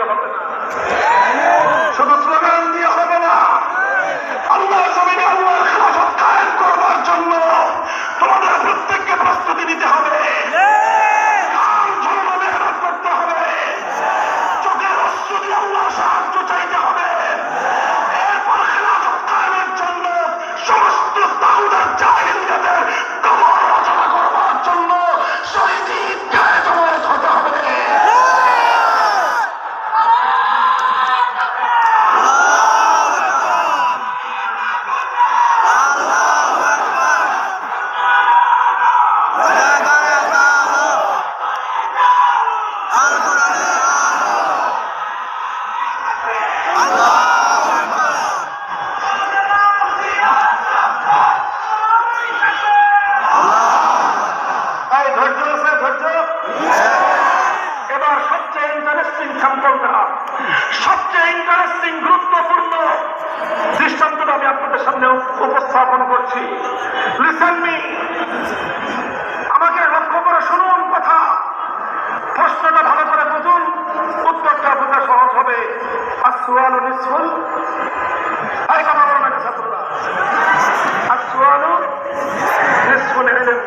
দিয়ে হবে না। শুধু স্লোগান দিয়ে করছি। আমাকে লক্ষ্য করে শুনুন কথা। প্রশ্নটা ভালো করে বুঝুন। উত্তরটা বোঝা সহজ হবে। আসওয়ালু নিসফুল।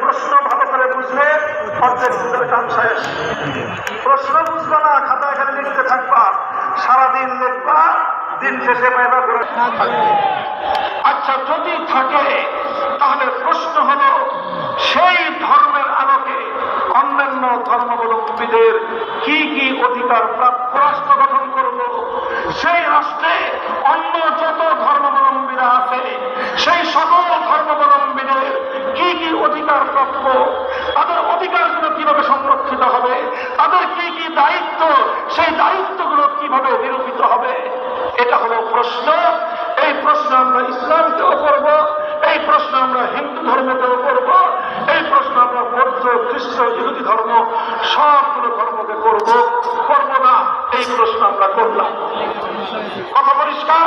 প্রশ্ন ভালো করে বুঝলে প্রশ্ন বুঝবা না খাতায় এখানে লিখতে থাকবা। সারাদিন লিখবা, দিন শেষে পাইবা। আচ্ছা থাকে তাহলে প্রশ্ন হল, সেই ধর্মের আলোকে অন্যান্য ধর্মাবলম্বীদের কি কি অধিকার প্রাপ্ত রাষ্ট্র গঠন করব সেই রাষ্ট্রে অন্য যত ধর্মাবলম্বীরা আছে, সেই সকল ধর্মাবলম্বীদের কি কি অধিকার প্রাপ্য তাদের অধিকারগুলো কীভাবে সংরক্ষিত হবে তাদের কি কি দায়িত্ব সেই দায়িত্বগুলো কীভাবে নিরূপিত হবে এটা হলো প্রশ্ন এই প্রশ্ন আমরা ইসলামকেও করব এই প্রশ্ন আমরা হিন্দু ধর্মকেও করব এই প্রশ্ন আমরা বৌদ্ধ খ্রিস্ট ইহুদি ধর্ম সবগুলো ধর্মকে করব করব না এই প্রশ্ন আমরা করলাম কথা পরিষ্কার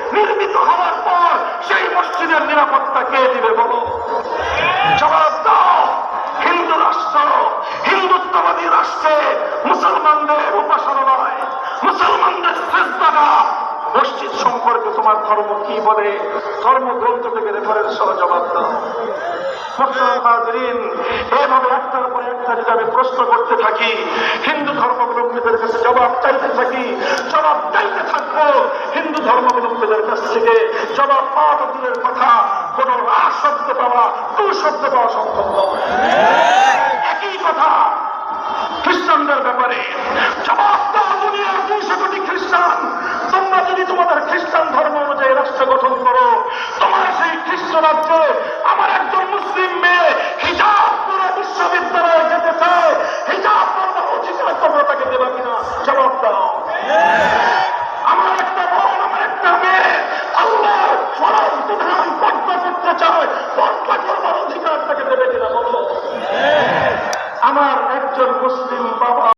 নির্মিত হওয়ার পর সেই মসজিদের নিরাপত্তা কে দিবে বলো? জবাব দাও। হিন্দু রাষ্ট্র, হিন্দুত্ববাদী রাষ্ট্রে মুসলমানদের উপাসনালয় মুসলমানদের শ্রেষ্ঠারা মসজিদ সম্পর্কে তোমার ধর্ম কি বলে? ধর্মগ্রন্থ থেকে রেফারেন্স সহ জবাব দাও। এভাবে একটার পর একটা যদি আমি প্রশ্ন করতে থাকি, হিন্দু ধর্মাবলম্বীদের কাছে জবাব চাইতে থাকি, জবাব চাইতে থাকব। ধর্মাবলম্বীদের কাছ থেকে জবাব পাওয়া তো দূরের কথা। কোন রাস শব্দ পাওয়া, দু শব্দ পাওয়া সম্ভব নয়। একই কথা, খ্রিস্টানদের ব্যাপারে জবাব দাও দুনিয়ার দুইশো কোটি খ্রিস্টান তোমরা যদি তোমাদের খ্রিস্টান ধর্ম অনুযায়ী রাষ্ট্র গঠন করো তোমার সেই খ্রিস্ট রাজ্যে আমার একজন মুসলিম মেয়ে হিজাব পুরো বিশ্ববিদ্যালয়ে যেতে চায় হিজাব পড়ার অধিকার তোমরা তাকে দেবা কিনা জবাব দাও আমার একটা বোন আমার একটা মেয়ে আল্লাহ ফরজ বিধান পর্দা করতে চায় পর্দা করবার অধিকার তাকে দেবে কিনা বলো আমার একজন মুসলিম বাবা